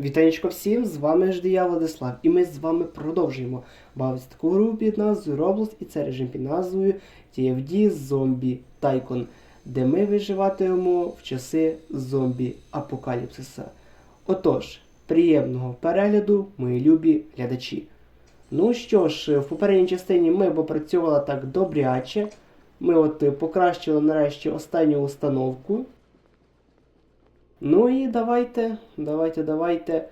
Вітанечко всім, з вами ж я Владислав, і ми з вами продовжуємо бавитися таку гру під назвою Roblox, і це режим під назвою TFD Zombie Tycoon, де ми виживатимемо в часи зомбі апокаліпсиса. Отож, приємного перегляду, мої любі глядачі. Ну що ж, в попередній частині ми попрацювали так добряче. Ми от покращили нарешті останню установку. Ну і давайте, давайте, давайте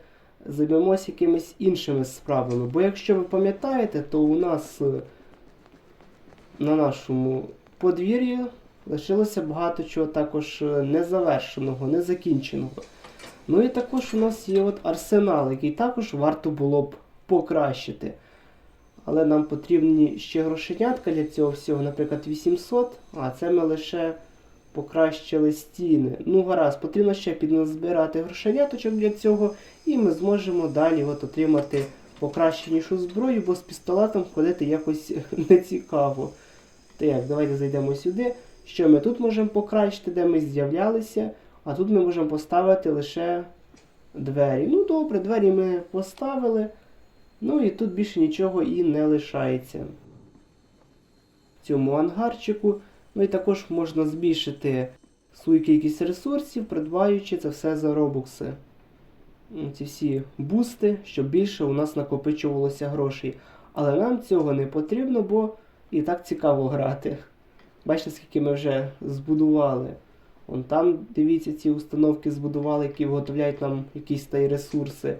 займемося якимись іншими справами. Бо якщо ви пам'ятаєте, то у нас е, на нашому подвір'ї лишилося багато чого також е, незавершеного, незакінченого. Ну і також у нас є от арсенал, який також варто було б покращити. Але нам потрібні ще грошенятка для цього всього, наприклад, 800, а це ми лише покращили стіни. Ну, гаразд, потрібно ще підназбирати грошеняточок для цього, і ми зможемо далі от отримати покращенішу зброю, бо з пістолетом ходити якось не цікаво. То як, давайте зайдемо сюди. Що ми тут можемо покращити, де ми з'являлися, а тут ми можемо поставити лише двері. Ну добре, двері ми поставили. Ну і тут більше нічого і не лишається. Цьому ангарчику. Ну і також можна збільшити свою кількість ресурсів, придбаючи це все за робокси. Ці всі бусти, щоб більше у нас накопичувалося грошей. Але нам цього не потрібно, бо і так цікаво грати. Бачите, скільки ми вже збудували. Вон там, дивіться, ці установки збудували, які виготовляють нам якісь та й ресурси.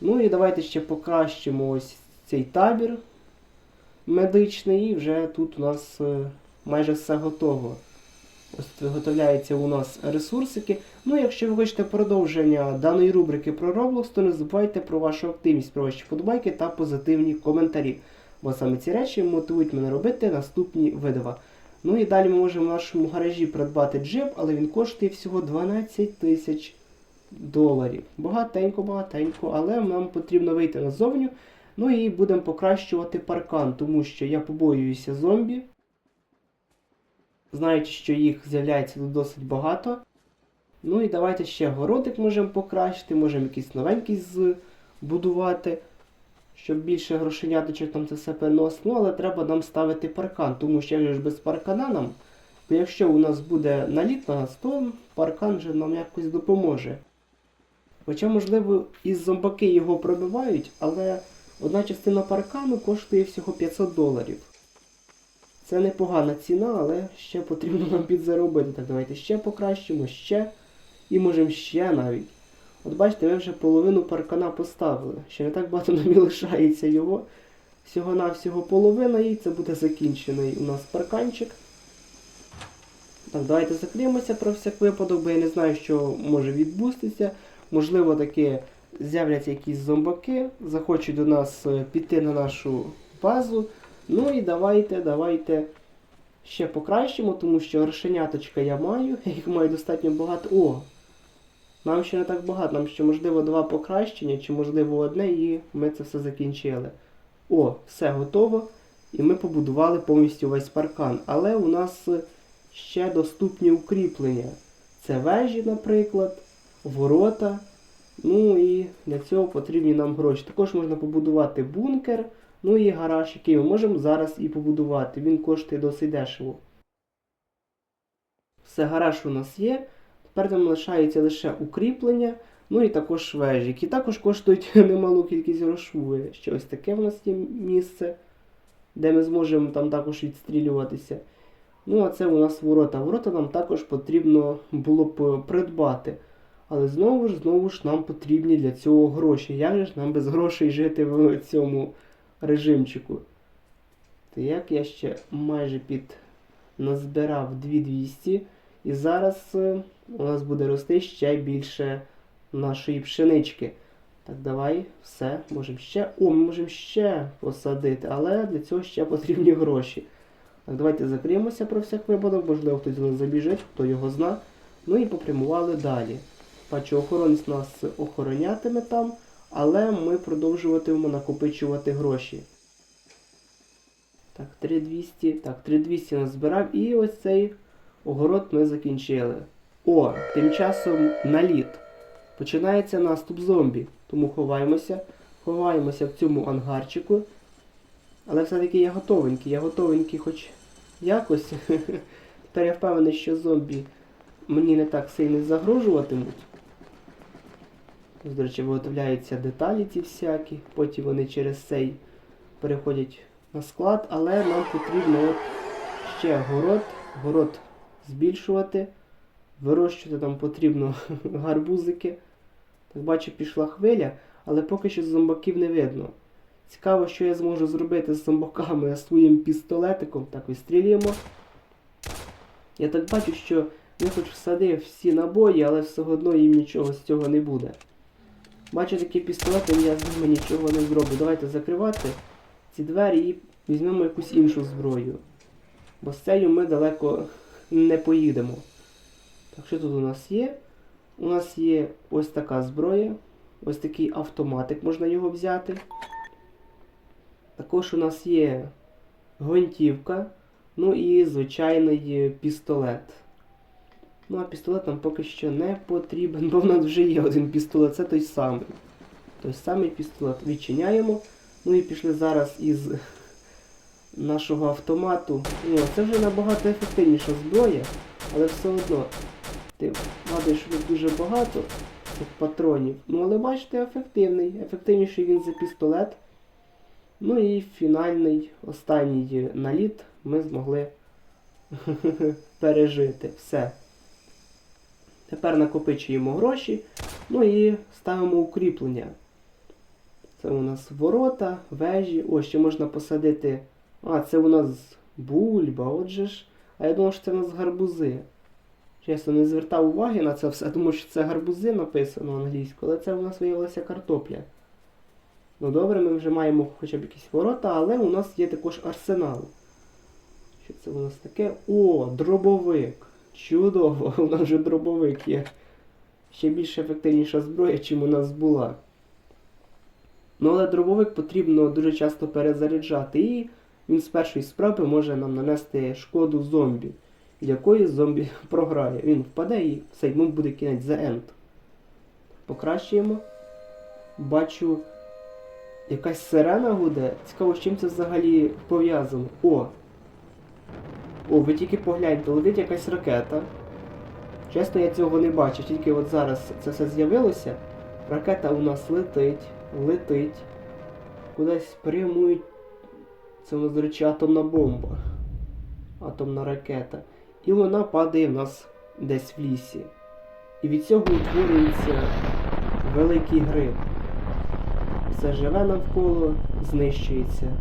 Ну і давайте ще покращимо ось цей табір медичний, і вже тут у нас е, майже все готово. Ось виготовляються у нас ресурсики. Ну, якщо ви хочете продовження даної рубрики про Roblox, то не забувайте про вашу активність, про ваші вподобайки та позитивні коментарі. Бо саме ці речі мотивують мене робити наступні видива. Ну і далі ми можемо в нашому гаражі придбати джип, але він коштує всього 12 тисяч доларів. Багатенько, багатенько, але нам потрібно вийти назовню. Ну і будемо покращувати паркан, тому що я побоююся зомбі. Знаючи, що їх з'являється досить багато. Ну і давайте ще городик можемо покращити, можемо якийсь новенький збудувати, щоб більше грошеняточок там це все переносити. Ну, але треба нам ставити паркан, тому що як ж без паркана нам, бо якщо у нас буде наліт на нас, то паркан же нам якось допоможе. Хоча, можливо, і зомбаки його пробивають, але одна частина паркану коштує всього 500 доларів. Це непогана ціна, але ще потрібно нам підзаробити. Так, давайте ще покращимо, ще. І можемо ще навіть. От бачите, ми вже половину паркана поставили. Ще не так багато нам і лишається його. Всього-навсього половина і це буде закінчений у нас парканчик. Так, давайте закриємося про всяк випадок, бо я не знаю, що може відбустися. Можливо, таки з'являться якісь зомбаки, захочуть до нас е, піти на нашу базу. Ну і давайте, давайте ще покращимо, тому що грошеняточка я маю, я їх маю достатньо багато. О! Нам ще не так багато, нам ще можливо два покращення, чи можливо одне, і ми це все закінчили. О, все готово. І ми побудували повністю весь паркан. Але у нас ще доступні укріплення. Це вежі, наприклад, ворота. Ну і для цього потрібні нам гроші. Також можна побудувати бункер. Ну і гараж, який ми можемо зараз і побудувати. Він коштує досить дешево. Все, гараж у нас є. Тепер нам лишається лише укріплення, ну і також вежі, які також коштують немалу кількість грошей. Ще ось таке в нас є місце, де ми зможемо там також відстрілюватися. Ну, а це у нас ворота. Ворота нам також потрібно було б придбати. Але знову ж, знову ж нам потрібні для цього гроші. Як же ж нам без грошей жити в цьому режимчику? То як я ще майже під назбирав 2200. І зараз е, у нас буде рости ще більше нашої пшенички. Так, давай, все, можемо ще. О, ми можемо ще посадити, але для цього ще потрібні гроші. Так, давайте закриємося про всяк випадок, можливо, хтось до нас забіжить, хто його зна. Ну і попрямували далі. Бачу, охоронець нас охоронятиме там, але ми продовжуватимемо накопичувати гроші. Так, 3200. Так, 3200 назбирав і ось цей огород ми закінчили. О, тим часом наліт. починається наступ зомбі. Тому ховаємося, ховаємося в цьому ангарчику. Але все-таки я готовенький, я готовенький хоч якось. Тепер я впевнений, що зомбі мені не так сильно загрожуватимуть. До речі, виготовляються деталі ці всякі, потім вони через цей переходять на склад, але нам потрібно от ще город, город збільшувати. Вирощувати там потрібно гарбузики. Так бачу, пішла хвиля, але поки що зомбаків не видно. Цікаво, що я зможу зробити з зомбаками своїм пістолетиком. Так, вистрілюємо. Я так бачу, що я хоч всадив всі набої, але все одно їм нічого з цього не буде. Бачу такі пістолети, я з ними нічого не зроблю. Давайте закривати ці двері і візьмемо якусь іншу зброю. Бо з цією ми далеко не поїдемо. Так, що тут у нас є? У нас є ось така зброя, ось такий автоматик, можна його взяти. Також у нас є гвинтівка, ну і звичайний пістолет. Ну, а пістолет нам поки що не потрібен, бо в нас вже є один пістолет, це той самий. Той самий пістолет відчиняємо. Ну і пішли зараз із нашого автомату. Ну, це вже набагато ефективніша зброя, але все одно. Ти що дуже багато цих патронів. Ну, але бачите, ефективний. Ефективніший він за пістолет. Ну і фінальний, останній наліт ми змогли пережити. Все. Тепер накопичуємо гроші, ну і ставимо укріплення. Це у нас ворота, вежі. О, ще можна посадити. А, це у нас бульба, отже ж. А я думав, що це у нас гарбузи. Чесно, не звертав уваги на це все, тому що це гарбузи написано англійською, але це у нас виявилася картопля. Ну добре, ми вже маємо хоча б якісь ворота, але у нас є також арсенал. Що це у нас таке? О, дробовик. Чудово, у нас вже дробовик є. Ще більш ефективніша зброя, чим у нас була. Ну, але дробовик потрібно дуже часто перезаряджати, і він з першої справи може нам нанести шкоду зомбі, якої зомбі програє. Він впаде і все, йому буде кінець за енд. Покращуємо. Бачу, якась сирена гуде. Цікаво, з чим це взагалі пов'язано. О! О, ви тільки погляньте, летить якась ракета. Чесно, я цього не бачив, тільки от зараз це все з'явилося. Ракета у нас летить, летить. Кудись прямують. Це у атомна бомба. Атомна ракета. І вона падає в нас десь в лісі. І від цього утворюється великий гриб. Все живе навколо, знищується.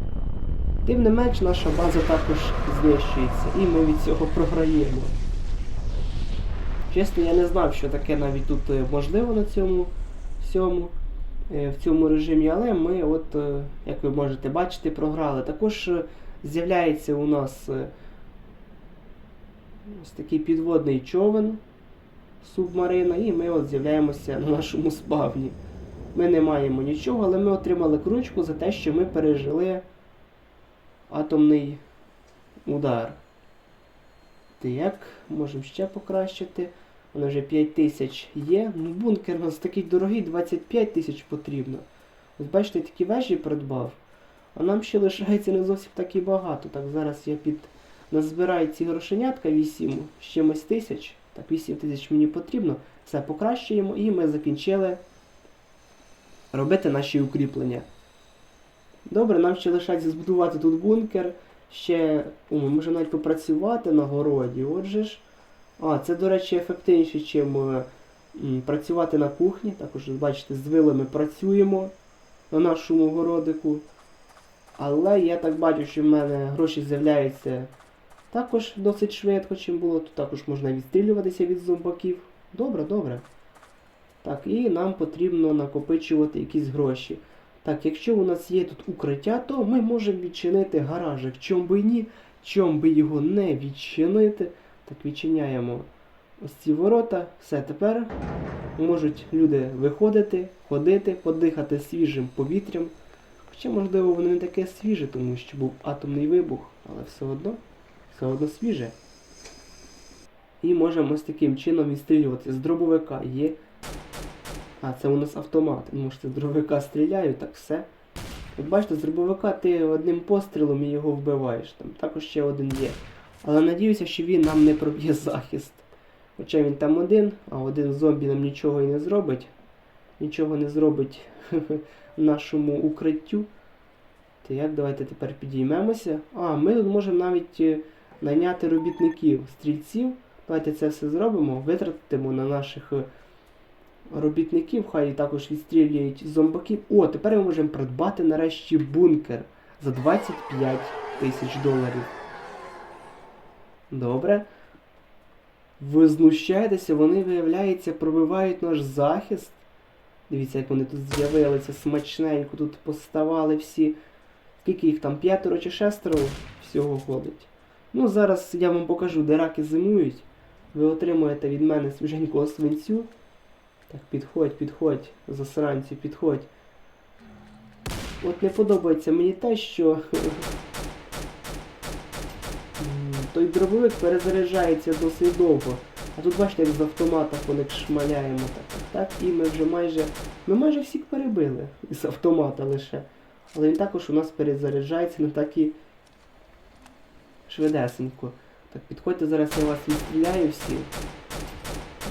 Тим не менш, наша база також знищується, і ми від цього програємо. Чесно, я не знав, що таке навіть тут е, можливо на цьому всьому, е, в цьому режимі, але ми, от, е, як ви можете бачити, програли. Також з'являється у нас ось такий підводний човен субмарина, і ми от з'являємося на нашому спавні. Ми не маємо нічого, але ми отримали кручку за те, що ми пережили атомний удар. Так, можемо ще покращити. Воно вже 5 тисяч є. Ну, бункер у нас такий дорогий, 25 тисяч потрібно. Ось бачите, такі вежі придбав. А нам ще лишається не зовсім так і багато. Так, зараз я під назбираю ці грошенятка 8 з чимось тисяч. Так, 8 тисяч мені потрібно. Все покращуємо і ми закінчили робити наші укріплення. Добре, нам ще лишається збудувати тут бункер. Ще о, ми можемо навіть попрацювати на городі. Отже ж. А, це, до речі, ефективніше, ніж м, працювати на кухні. Також, бачите, з вилами працюємо на нашому городику. Але я так бачу, що в мене гроші з'являються також досить швидко, чим було. Тут також можна відстрілюватися від зомбаків. Добре, добре. Так, і нам потрібно накопичувати якісь гроші. Так, якщо у нас є тут укриття, то ми можемо відчинити гаражик. Чом би ні, чом би його не відчинити. Так, відчиняємо ось ці ворота. Все, тепер можуть люди виходити, ходити, подихати свіжим повітрям. Хоча, можливо, воно не таке свіже, тому що був атомний вибух, але все одно, все одно свіже. І можемо ось таким чином відстрілювати з дробовика. Є А, це у нас автомат. Ну, може, з дробовика стріляю, так все. От бачите, з дробовика ти одним пострілом і його вбиваєш. Там також ще один є. Але надіюся, що він нам не проб'є захист. Хоча він там один, а один зомбі нам нічого і не зробить. Нічого не зробить нашому укриттю. То як, давайте тепер підіймемося. А, ми тут можемо навіть е, найняти робітників, стрільців. Давайте це все зробимо, витратимо на наших е, робітників, хай також відстрілюють зомбаків. О, тепер ми можемо придбати нарешті бункер за 25 тисяч доларів. Добре. Ви знущаєтеся, вони, виявляється, пробивають наш захист. Дивіться, як вони тут з'явилися смачненько, тут поставали всі. Скільки їх там? П'ятеро чи шестеро всього ходить. Ну, зараз я вам покажу, де раки зимують. Ви отримуєте від мене свіженького свинцю. Так, підходь, підходь, засранцю, підходь. От не подобається мені те, що той дробовик перезаряджається досить довго. А тут бачите, як з автомата коли шмаляємо так, так, і ми вже майже. Ми майже всіх перебили з автомата лише. Але він також у нас перезаряджається не так і швидесенько. Так, підходьте, зараз я вас відстріляю всі.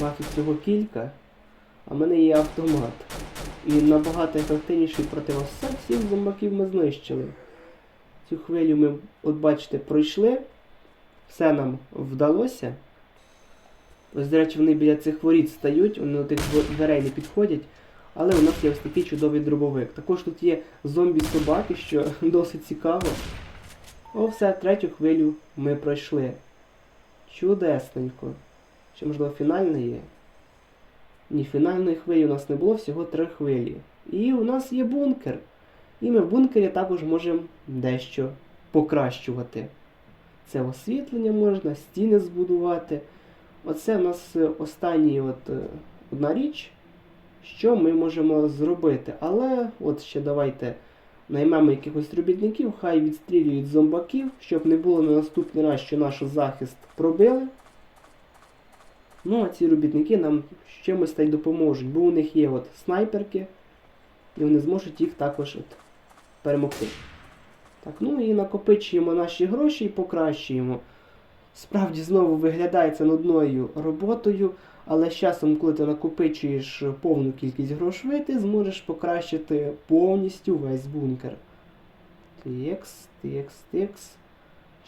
Вас тут всього кілька. А в мене є автомат. І набагато ефективніший проти вас. Все, всіх зомбаків ми знищили. Цю хвилю ми, от бачите, пройшли. Все нам вдалося. Ось, до речі, вони біля цих воріт стають, вони до тих дверей не підходять. Але у нас є ось такий чудовий дробовик. Також тут є зомбі-собаки, що досить цікаво. О, все, третю хвилю ми пройшли. Чудесненько. Ще, можливо, фінальна є. Ні, фінальної хвилі у нас не було, всього три хвилі. І у нас є бункер. І ми в бункері також можемо дещо покращувати. Це освітлення можна, стіни збудувати. Оце у нас е, останній от, е, одна річ, що ми можемо зробити. Але от ще давайте наймемо якихось робітників, хай відстрілюють зомбаків, щоб не було на наступний раз, що наш захист пробили. Ну, а ці робітники нам чимось та й допоможуть, бо у них є от снайперки, і вони зможуть їх також от перемогти. Так, ну і накопичуємо наші гроші і покращуємо. Справді знову виглядає це нудною роботою, але з часом, коли ти накопичуєш повну кількість грошей, ти зможеш покращити повністю весь бункер. Текс, текс, текс.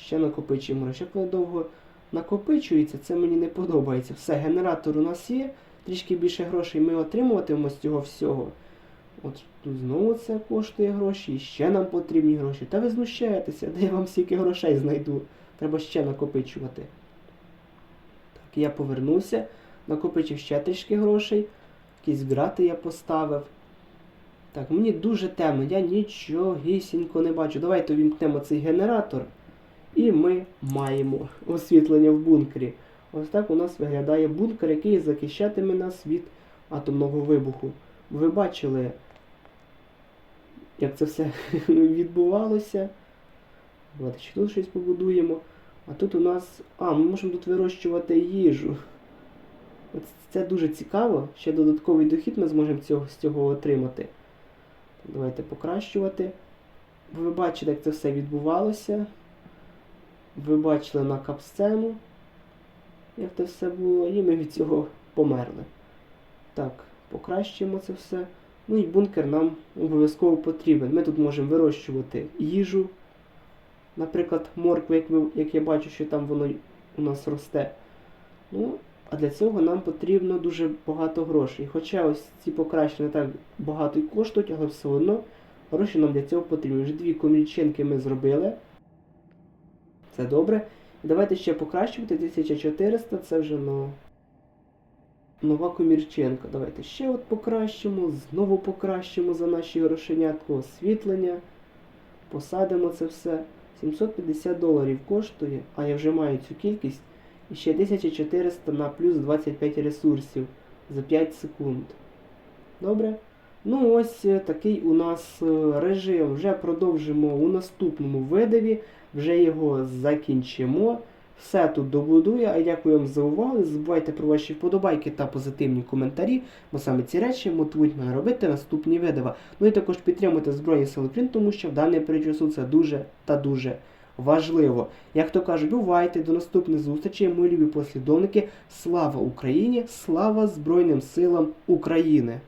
Ще накопичуємо гроші. Коли довго накопичується, це мені не подобається. Все, генератор у нас є, трішки більше грошей ми отримуватимемо з цього всього. От тут знову це коштує гроші, і ще нам потрібні гроші. Та ви знущаєтеся, де я вам стільки грошей знайду. Треба ще накопичувати. Так, я повернувся, накопичив ще трішки грошей. Якісь грати я поставив. Так, мені дуже темно, я нічогісінько не бачу. Давайте увімкнемо цей генератор. І ми маємо освітлення в бункері. Ось так у нас виглядає бункер, який захищатиме нас від атомного вибуху. Ви бачили, як це все відбувалося. Давайте ще тут щось побудуємо. А тут у нас. А, ми можемо тут вирощувати їжу. Це дуже цікаво. Ще додатковий дохід ми зможемо цього, з цього отримати. Давайте покращувати. Ви бачите, як це все відбувалося. Ви бачили на капсцену, як це все було, і ми від цього померли. Так, покращуємо це все. Ну і бункер нам обов'язково потрібен. Ми тут можемо вирощувати їжу. Наприклад, моркву, як, я бачу, що там воно у нас росте. Ну, а для цього нам потрібно дуже багато грошей. Хоча ось ці покращення так багато й коштують, але все одно гроші нам для цього потрібні. Вже дві комірчинки ми зробили. Це добре. Давайте ще покращувати. 1400 це вже ну, нова комірченка. Давайте ще от покращимо, знову покращимо за наші грошенятку освітлення. Посадимо це все. 750 доларів коштує, а я вже маю цю кількість. І ще 1400 на плюс 25 ресурсів за 5 секунд. Добре? Ну ось е, такий у нас е, режим. Вже продовжимо у наступному видаві. Вже його закінчимо. все тут добудує. А дякую вам за увагу. Забувайте про ваші вподобайки та позитивні коментарі, бо саме ці речі мотивують мене робити наступні відео. Ну і також підтримуйте Збройні Сили України, тому що в даний період це дуже та дуже важливо. Як то кажуть, бувайте до наступних зустрічей, мої любі послідовники. Слава Україні! Слава Збройним силам України!